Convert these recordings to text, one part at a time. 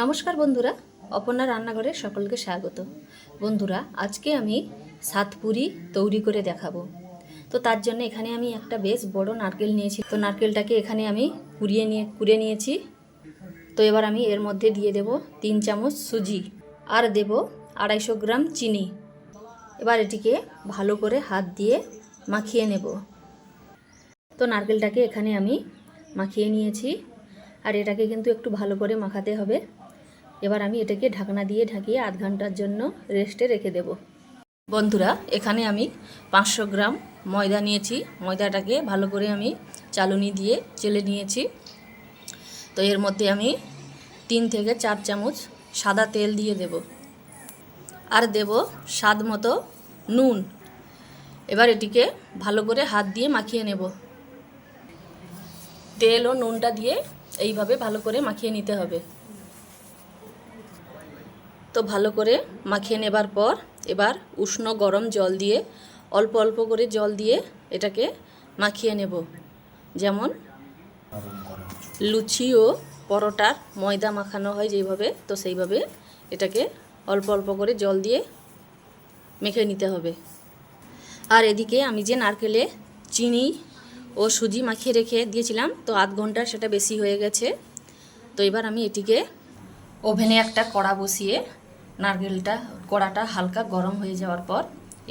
নমস্কার বন্ধুরা, অপর্ণা রান্নাঘরে সকলকে স্বাগত। বন্ধুরা, আজকে আমি সাতপুরি তৈরি করে দেখাবো। তো তার জন্য এখানে আমি একটা বেশ বড় নারকেল নিয়েছি। তো নারকেলটাকে এখানে আমি কুড়িয়ে নিয়ে, কুড়ে নিয়েছি। তো এবার আমি এর মধ্যে দিয়ে দেব তিন চামচ সুজি আর দেব আড়াইশো গ্রাম চিনি। এবার এটিকে ভালো করে হাত দিয়ে মাখিয়ে নেব। তো নারকেলটাকে এখানে আমি মাখিয়ে নিয়েছি। আর এটাকে কিন্তু একটু ভালো করে মাখাতে হবে। এবার আমি এটাকে ঢাকনা দিয়ে ঢাকিয়ে আধ ঘণ্টার জন্য রেস্টে রেখে দেব। বন্ধুরা, এখানে আমি পাঁচশো গ্রাম ময়দা নিয়েছি। ময়দাটাকে ভালো করে আমি চালুনি দিয়ে চেলে নিয়েছি। তো এর মধ্যে আমি তিন থেকে চার চামচ সাদা তেল দিয়ে দেব। আর দেব স্বাদ মতো নুন। এবার এটিকে ভালো করে হাত দিয়ে মাখিয়ে নেব। তেল ও নুনটা দিয়ে এইভাবে ভালো করে মাখিয়ে নিতে হবে। তো ভালো করে মাখিয়ে নেবার পর এবার উষ্ণ গরম জল দিয়ে, অল্প অল্প করে জল দিয়ে এটাকে মাখিয়ে নেব। যেমন লুচি ও পরোটার ময়দা মাখানো হয় যেইভাবে তো সেইভাবে এটাকে অল্প অল্প করে জল দিয়ে মেখে নিতে হবে। আর এদিকে আমি যে নারকেলে চিনি ও সুজি মাখিয়ে রেখে দিয়েছিলাম, তো আধ ঘণ্টার সেটা বেশি হয়ে গেছে। তো এবার আমি এটিকে ওভেনে একটা কড়া বসিয়ে নারকেলটা, কড়াটা হালকা গরম হয়ে যাওয়ার পর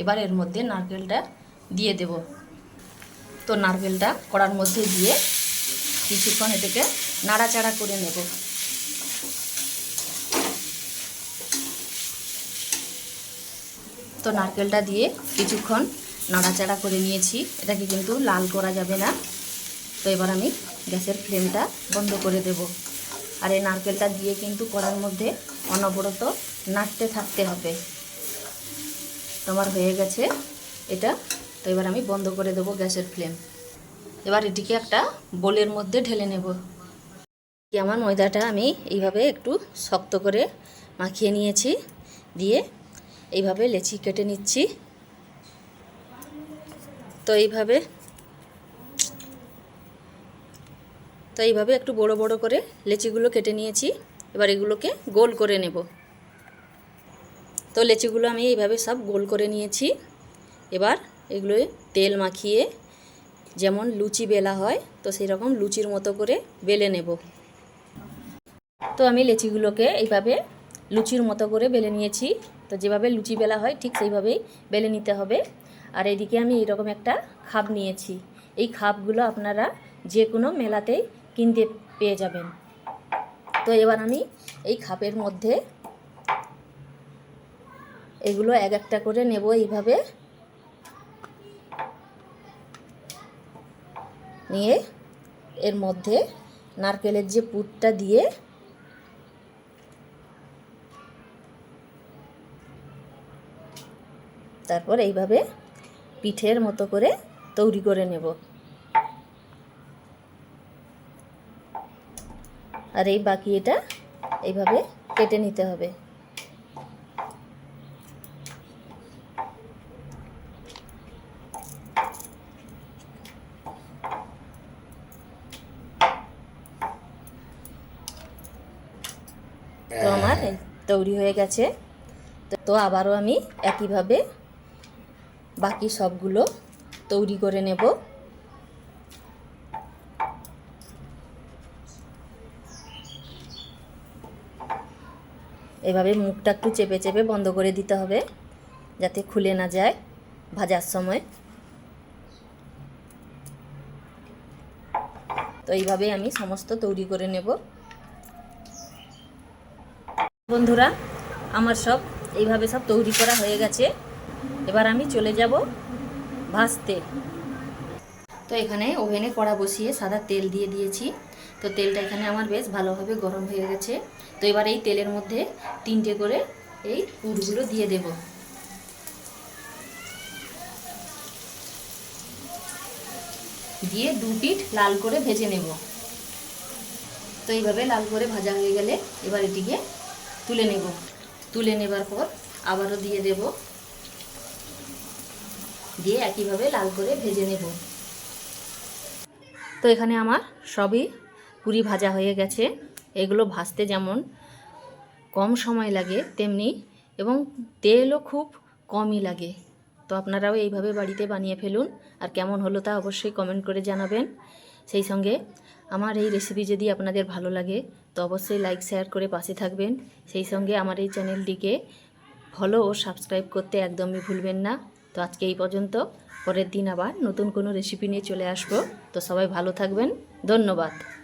এবার এর মধ্যে নারকেলটা দিয়ে দেব। তো নারকেলটা কড়ার মধ্যে দিয়ে কিছুক্ষণ এটাকে নাড়াচাড়া করে নেব। তো নারকেলটা দিয়ে কিছুক্ষণ নাড়াচাড়া করে নিয়েছি। এটাকে কিন্তু লাল করা যাবে না। তো এবার আমি গ্যাসের ফ্লেমটা বন্ধ করে দেব। আর এই নারকেলটা দিয়ে কিন্তু কড়ার মধ্যে অনবরত নাড়তে থাকতে হবে। তোমার হয়ে গেছে এটা। তো এবার আমি বন্ধ করে দেবো গ্যাসের ফ্লেম। এবার এটিকে একটা বোলের মধ্যে ঢেলে নেব। কি আমার ময়দাটা আমি এইভাবে একটু শক্ত করে মাখিয়ে নিয়েছি। দিয়ে এইভাবে লেচি কেটে নিচ্ছি। তো এইভাবে তো এইভাবে একটু বড় বড় করে লেচিগুলো কেটে নিয়েছি। এবার এগুলোকে গোল করে নেব। তো লেচিগুলো আমি এইভাবে সব গোল করে নিয়েছি। এবার এগুলো তেল মাখিয়ে যেমন লুচি বেলা হয়, তো সেই রকম লুচির মতো করে বেলে নেব। তো আমি লেচিগুলোকে এইভাবে লুচির মতো করে বেলে নিয়েছি। তো যেভাবে লুচি বেলা হয়, ঠিক সেইভাবেই বেলে নিতে হবে। আর এদিকে আমি এরকম একটা খাপ নিয়েছি। এই খাপগুলো আপনারা যে কোনো মেলাতেই কিনতে পেয়ে যাবেন। তো এবার আমি এই খাপের মধ্যে এগুলো এক একটা করে নেব এইভাবে। নিয়ে এর মধ্যে নারকেলের যে পুরটা দিয়ে তারপর এইভাবে পিঠের মতো করে তৈরি করে নেব। আর এই বাকি এটা এইভাবে কেটে নিতে হবে। তো আমার তৈরি হয়ে গেছে। তো- আবারও আমি একইভাবে বাকি সবগুলো তৈরি করে নেব। এভাবে মুখটা একটু চেপে চেপে বন্ধ করে দিতে হবে যাতে খুলে না যায় ভাজার সময়। তো এইভাবে আমি সমস্ত তৈরি করে নেব। বন্ধুরা, আমার সব এইভাবে সব তৈরি করা হয়ে গেছে। এবার আমি চলে যাব ভাজতে। তো এখানে ওভেনে কড়া বসিয়ে সাদা তেল দিয়ে দিয়েছি। তো তেলটা এখানে আমার বেশ ভালোভাবে গরম হয়ে গেছে। তো এবার এই তেলের মধ্যে তিনটে করে এই পুরগুলো দিয়ে দেব। দিয়ে দু পিঠ লাল করে ভেজে নেব। তো এইভাবে লাল করে ভাজা হয়ে গেলে এবার এটিকে তুলে নেব। তুলে নেবার পর আবারও দিয়ে দেব। দিয়ে একইভাবে লাল করে ভেজে নেব। তো এখানে আমার সবই পুরি ভাজা হয়ে গেছে। এগুলো ভাজতে যেমন কম সময় লাগে, তেমনি এবং তেলও খুব কমই লাগে। তো আপনারাও এইভাবে বাড়িতে বানিয়ে ফেলুন। আর কেমন হলো তা অবশ্যই কমেন্ট করে জানাবেন। সেই সঙ্গে আমার এই রেসিপি যদি আপনাদের ভালো লাগে, তো অবশ্যই লাইক শেয়ার করে পাশে থাকবেন। সেই সঙ্গে আমার এই চ্যানেলটিকে ফলো ও সাবস্ক্রাইব করতে একদমই ভুলবেন না। তো আজকে এই পর্যন্ত। পরের দিন আবার নতুন কোনো রেসিপি নিয়ে চলে আসব। তো সবাই ভালো থাকবেন। ধন্যবাদ।